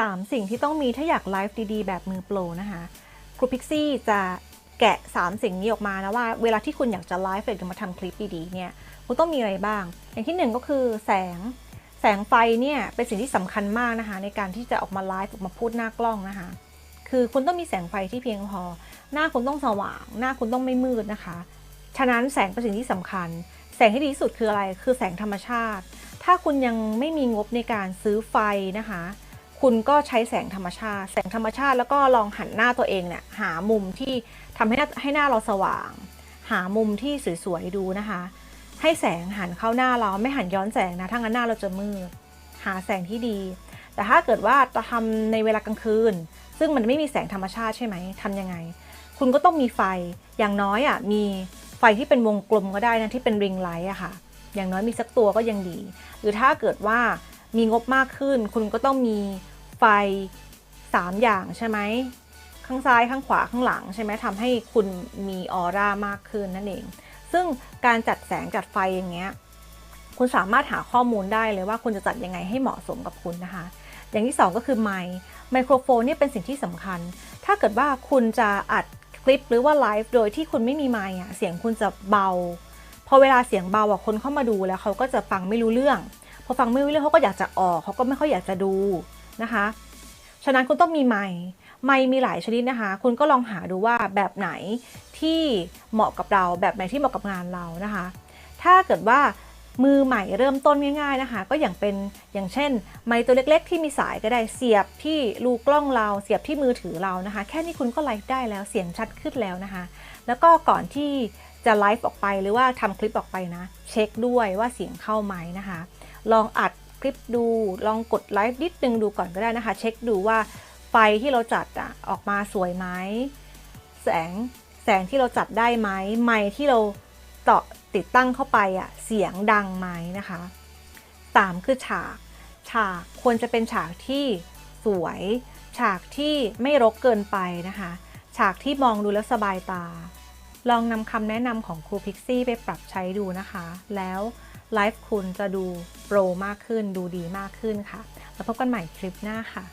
3 สิ่งที่ต้องมีถ้าอยากไลฟ์ดีๆ แบบมือโปรนะคะครูพิกซี่จะแกะ 3 สิ่งนี้ออกมานะว่าเวลาที่คุณอยากจะไลฟ์หรือจะมาทำคลิปดีๆเนี่ยคุณต้องมีอะไรบ้าง อย่างที่หนึ่งก็คือแสงแสงไฟเนี่ยเป็นสิ่งที่สำคัญมากนะคะในการที่จะออกมาไลฟ์ออกมาพูดหน้ากล้องนะคะคือคุณต้องมีแสงไฟที่เพียงพอ หน้าคุณต้องสว่าง หน้าคุณต้องไม่มืดนะคะ ฉะนั้นแสงเป็นสิ่งที่สำคัญ แสงที่ดีที่สุดคืออะไร คือแสงธรรมชาติ ถ้าคุณยังไม่มีงบในการซื้อไฟนะคะ คุณก็ใช้แสงธรรมชาติ แสงธรรมชาติแล้วก็ลองหันหน้าตัวเองเนี่ยหามุมที่ทำให้หน้าให้หน้าเราสว่าง หามุมที่สวยๆดูนะคะ ให้แสงหันเข้าหน้าเราไม่หันย้อนแสงนะถ้างั้นหน้าเราจะมืด หาแสงที่ดี แต่ถ้าเกิดว่าจะทำในเวลากลางคืน ซึ่งมันไม่มีแสงธรรมชาติใช่ไหมทำยังไง คุณก็ต้องมีไฟอย่างน้อยอะมีไฟที่เป็นวงกลมก็ได้นะที่เป็นริงไลท์อะค่ะ อย่างน้อยมีสักตัวก็ยังดี หรือถ้าเกิดว่ามีงบมากขึ้น คุณก็ต้องมี ไฟ 3 อย่างใช่ไหมข้างซ้ายข้างขวาข้างหลังใช่ไหมทำให้คุณมีออร่ามากขึ้นนั่นเอง ซึ่งการจัดแสงจัดไฟอย่างเงี้ยคุณสามารถหาข้อมูลได้เลยว่าคุณจะจัดยังไงให้เหมาะสมกับคุณนะคะ อย่างที่ 2 ก็คือไมค์ไมโครโฟนเนี่ยเป็นสิ่งที่สำคัญ ถ้าเกิดว่าคุณจะอัดคลิปหรือว่าไลฟ์โดยที่คุณไม่มีไมค์อะเสียงคุณจะเบา พอเวลาเสียงเบาอะคนเข้ามาดูแล้วเขาก็จะฟังไม่รู้เรื่อง พอฟังไม่รู้เรื่องเขาก็อยากจะออกเขาก็ไม่ค่อยอยากจะดู นะคะ ฉะนั้นคุณต้องมีไมค์ไมค์มีหลายชนิดนะคะ คุณก็ลองหาดูว่าแบบไหนที่เหมาะกับเราแบบไหนที่เหมาะกับงานเรานะคะ ถ้าเกิดว่ามือใหม่เริ่มต้นง่ายๆนะคะ ก็อย่างเป็นอย่างเช่น ไมค์ตัวเล็ก ๆ ที่มีสายก็ได้เสียบที่รูกล้องเรา เสียบที่มือถือเรานะคะ แค่นี้คุณก็ไลฟ์ได้แล้วเสียงชัดขึ้นแล้วนะคะ แล้วก็ก่อนที่จะไลฟ์ออกไปหรือว่าทำคลิปออกไปนะ เช็คด้วยว่าเสียงเข้าไหมนะคะ ลองอัด คลิปดู ลองกดไลฟ์นิดนึงดูก่อนก็ได้นะคะ เช็คดูว่าไฟที่เราจัดอะออกมาสวยไหมแสงแสงที่เราจัดได้ไหมไมค์ที่เราต่อติดตั้งเข้าไปอะเสียงดังไหมนะคะสามคือฉาก ฉากควรจะเป็นฉากที่สวย ฉากที่ไม่รกเกินไปนะคะ ฉากที่มองดูแล้วสบายตา ลองนำคำแนะนำของครูพิกซี่ไปปรับใช้ดูนะคะ แล้ว ไลฟ์คุณจะดูโปรมากขึ้นดูดีมากขึ้นค่ะ แล้วพบกันใหม่คลิปหน้าค่ะ